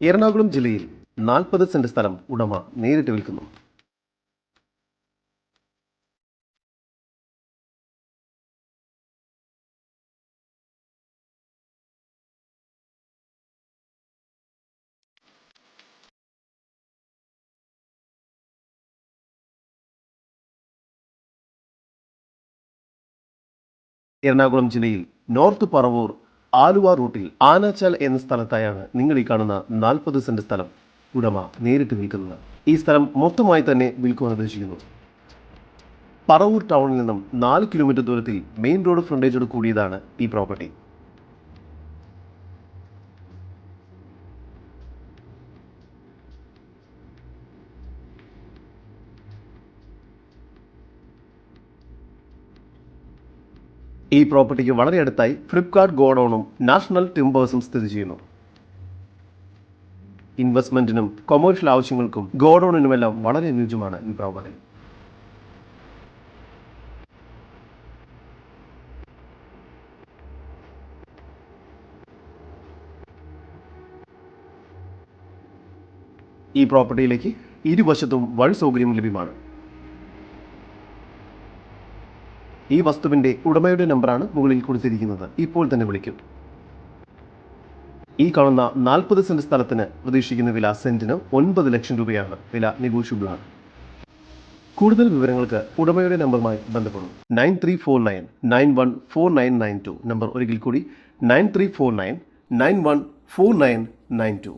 എറണാകുളം ജില്ലയിൽ നാൽപ്പത് സെന്റ് സ്ഥലം ഉടമ നേരിട്ട് വിൽക്കുന്നു. എറണാകുളം ജില്ലയിൽ നോർത്ത് പറവൂർ ആലുവ റൂട്ടിൽ ആനാച്ചാൽ എന്ന സ്ഥലത്തായാണ് നിങ്ങൾ ഈ കാണുന്ന നാൽപ്പത് സെന്റ് സ്ഥലം ഉടമ നേരിട്ട് വിൽക്കുന്നത്. ഈ സ്ഥലം മൊത്തമായി തന്നെ വിൽക്കുവാൻ ഉദ്ദേശിക്കുന്നു. പറവൂർ ടൗണിൽ നിന്നും നാല് കിലോമീറ്റർ ദൂരത്തിൽ മെയിൻ റോഡ് ഫ്രണ്ടേജോട് കൂടിയതാണ് ഈ പ്രോപ്പർട്ടി. ഈ പ്രോപ്പർട്ടിക്ക് വളരെ അടുത്തായി ഫ്ലിപ്കാർട്ട് ഗോഡൌണും നാഷണൽ ടിംബേഴ്സും സ്ഥിതി ചെയ്യുന്നു. ഇൻവെസ്റ്റ്മെന്റിനും കൊമേഴ്ഷ്യൽ ആവശ്യങ്ങൾക്കും ഗോഡൌണിനുമെല്ലാം വളരെ അനുയോജ്യമാണ് ഈ പ്രോപ്പർട്ടി ഈ പ്രോപ്പർട്ടിയിലേക്ക് ഇരുവശത്തും വഴി സൗകര്യം ലഭ്യമാണ്. ഈ വസ്തുവിന്റെ ഉടമയുടെ നമ്പറാണ് മുകളിൽ കൊടുത്തിരിക്കുന്നത്. ഇപ്പോൾ തന്നെ വിളിക്കും. ഈ കാണുന്ന നാൽപ്പത് സെന്റ് സ്ഥലത്തിന് പ്രതീക്ഷിക്കുന്ന വില സെന്റിന് ഒൻപത് ലക്ഷം രൂപയാണ്. വില നെഗോഷ്യബിൾ ആണ് കൂടുതൽ വിവരങ്ങൾക്ക് ഉടമയുടെ നമ്പറുമായി ബന്ധപ്പെടും. Nine three four nine nine one four nine nine two. Number ഒരിക്കൽ കൂടി nine three four nine nine one four nine nine two.